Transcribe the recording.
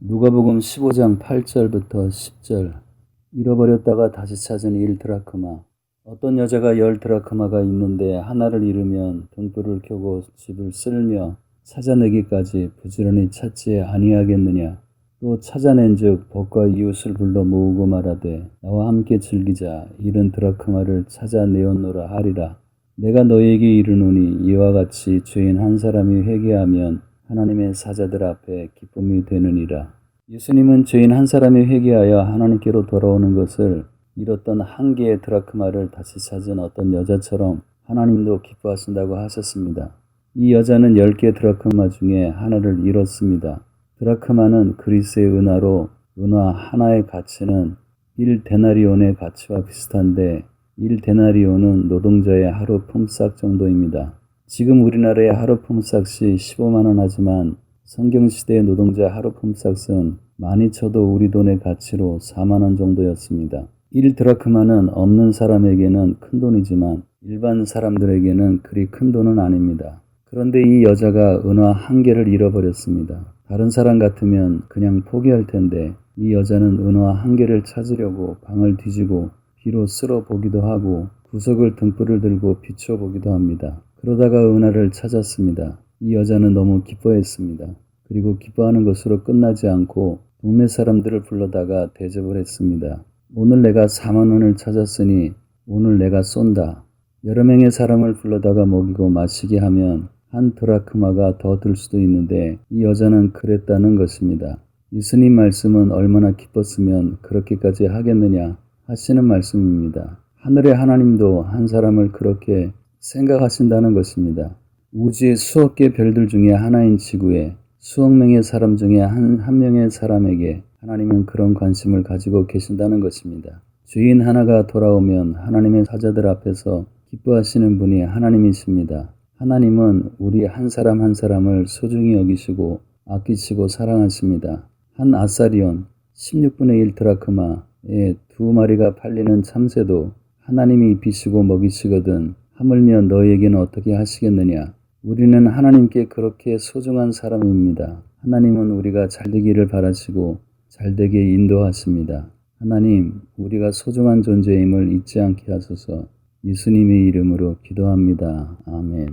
누가복음 15장 8절부터 10절. 잃어버렸다가 다시 찾은 일 드라크마. 어떤 여자가 열 드라크마가 있는데 하나를 잃으면 등불을 켜고 집을 쓸며 찾아내기까지 부지런히 찾지 아니하겠느냐. 또 찾아낸즉 벗과 이웃을 불러 모으고 말하되 나와 함께 즐기자. 이른 드라크마를 찾아내었노라 하리라. 내가 너에게 이르노니 이와 같이 죄인 한 사람이 회개하면 하나님의 사자들 앞에 기쁨이 되느니라. 예수님은 죄인 한 사람이 회개하여 하나님께로 돌아오는 것을 잃었던 한 개의 드라크마를 다시 찾은 어떤 여자처럼 하나님도 기뻐하신다고 하셨습니다. 이 여자는 열개 드라크마 중에 하나를 잃었습니다. 드라크마는 그리스의 은화로 은화 하나의 가치는 1데나리온의 가치와 비슷한데 1데나리온은 노동자의 하루 품삯 정도입니다. 지금 우리나라의 하루 품삯이 15만 원 하지만 성경시대의 노동자 하루 품삯은 많이 쳐도 우리 돈의 가치로 4만 원 정도였습니다. 1드라크마는 없는 사람에게는 큰 돈이지만 일반 사람들에게는 그리 큰 돈은 아닙니다. 그런데 이 여자가 은화 한 개를 잃어버렸습니다. 다른 사람 같으면 그냥 포기할 텐데 이 여자는 은화 한 개를 찾으려고 방을 뒤지고 뒤로 쓸어 보기도 하고 구석을 등불을 들고 비춰 보기도 합니다. 그러다가 은하를 찾았습니다. 이 여자는 너무 기뻐했습니다. 그리고 기뻐하는 것으로 끝나지 않고 동네 사람들을 불러다가 대접을 했습니다. 오늘 내가 4만 원을 찾았으니 오늘 내가 쏜다. 여러 명의 사람을 불러다가 먹이고 마시게 하면 한 드라크마가 더 들 수도 있는데 이 여자는 그랬다는 것입니다. 예수님 말씀은 얼마나 기뻤으면 그렇게까지 하겠느냐 하시는 말씀입니다. 하늘의 하나님도 한 사람을 그렇게 생각하신다는 것입니다. 우주의 수억 개 별들 중에 하나인 지구에 수억 명의 사람 중에 한, 한 명의 사람에게 하나님은 그런 관심을 가지고 계신다는 것입니다. 주인 하나가 돌아오면 하나님의 사자들 앞에서 기뻐하시는 분이 하나님이십니다. 하나님은 우리 한 사람 한 사람을 소중히 여기시고 아끼시고 사랑하십니다. 한 아사리온 16분의 1 드라크마의 두 마리가 팔리는 참새도 하나님이 입히시고 먹이시거든 하물며 너에게는 어떻게 하시겠느냐? 우리는 하나님께 그렇게 소중한 사람입니다. 하나님은 우리가 잘되기를 바라시고 잘되게 인도하십니다. 하나님, 우리가 소중한 존재임을 잊지 않게 하소서 예수님의 이름으로 기도합니다. 아멘.